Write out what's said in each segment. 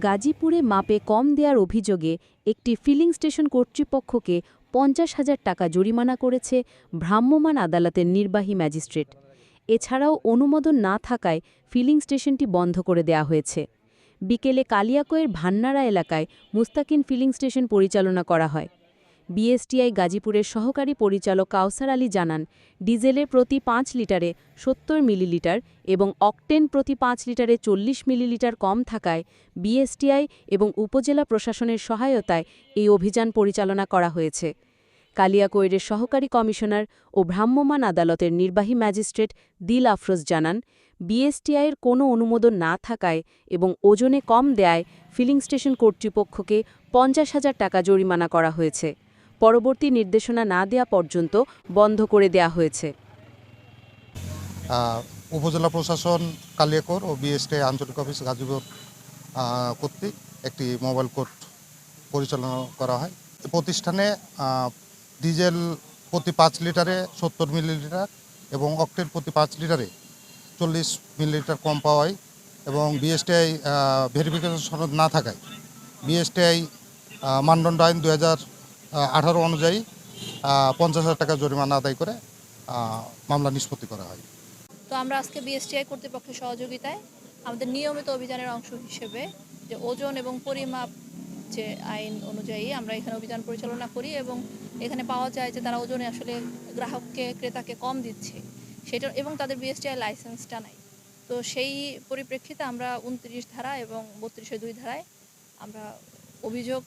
গাজীপুরে মাপে কম দেওয়ার অভিযোগে একটি ফিলিং স্টেশন কর্তৃপক্ষকে পঞ্চাশ হাজার টাকা জরিমানা করেছে ভ্রাম্যমাণ আদালতের নির্বাহী ম্যাজিস্ট্রেট। এছাড়াও অনুমোদন না থাকায় ফিলিং স্টেশনটি বন্ধ করে দেয়া হয়েছে। বিকেলে কালিয়াকয়ের ভান্নারা এলাকায় মুস্তাকিন ফিলিং স্টেশন পরিচালনা করা হয়। বিএসটিআই গাজীপুরের সহকারী পরিচালক কাউসার আলী জানান, ডিজেলের প্রতি পাঁচ লিটারে সত্তর মিলিলিটার এবং অকটেন প্রতি পাঁচ লিটারে চল্লিশ মিলিলিটার কম থাকায় বিএসটিআই এবং উপজেলা প্রশাসনের সহায়তায় এই অভিযান পরিচালনা করা হয়েছে। কালিয়াকৈরের সহকারী কমিশনার ও ভ্রাম্যমাণ আদালতের নির্বাহী ম্যাজিস্ট্রেট দিল আফরোজ জানান বিএসটিআইয়ের কোনো অনুমোদন না থাকায় এবং ওজনে কম দেয়ায় ফিলিং স্টেশন কর্তৃপক্ষকে পঞ্চাশ হাজার টাকা জরিমানা করা হয়েছে। পরবর্তী নির্দেশনা না দেয়া পর্যন্ত বন্ধ করে দেয়া হয়েছে। উপজেলা প্রশাসন কালিয়াকোর ও বিএসটি আঞ্চলিক অফিস গাজীপুর কর্তৃক একটি মোবাইল কোর্ট পরিচালনা করা হয়। প্রতিষ্ঠানে ডিজেল প্রতি পাঁচ লিটারে সত্তর মিলিলিটার এবং অক্টেন প্রতি পাঁচ লিটারে চল্লিশ মিলিলিটার কম পাওয়ায় এবং বিএসটিআই ভেরিফিকেশন সনদ না থাকায় বিএসটিআই মানদণ্ড আইন দু হাজার আঠারো অনুযায়ী পঞ্চাশ হাজার টাকা জরিমানা আদায় করে মামলা নিষ্পত্তি করা হয়। তো আমরা আজকে বিএসটিআই কর্তৃপক্ষের সহযোগিতায় আমাদের নিয়মিত অভিযানের অংশ হিসেবে যে ওজন এবং পরিমাপ যে আইন অনুযায়ী আমরা এখানে অভিযান পরিচালনা করি এবং এখানে পাওয়া যায় যে তারা ওজনে আসলে গ্রাহককে, ক্রেতাকে কম দিচ্ছে। সেটা এবং তাদের বিএসটিআই লাইসেন্সটা নাই। তো সেই পরিপ্রেক্ষিতে আমরা উনত্রিশ ধারা এবং বত্রিশে দুই ধারায় আমরা অভিযোগ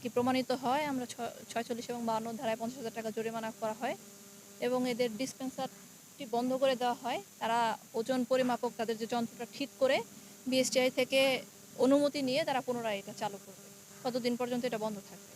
কি প্রমাণিত হয়, আমরা ছয়চল্লিশ এবং বাউন্ন ধারায় পঞ্চাশ হাজার টাকা জরিমানা করা হয় এবং এদের ডিসপেন্সারটি বন্ধ করে দেওয়া হয়। তারা ওজন পরিমাপক তাদের যে যন্ত্রটা ঠিক করে বিএসটিআই থেকে অনুমতি নিয়ে তারা পুনরায় এটা চালু করবে। কতদিন পর্যন্ত এটা বন্ধ থাকবে?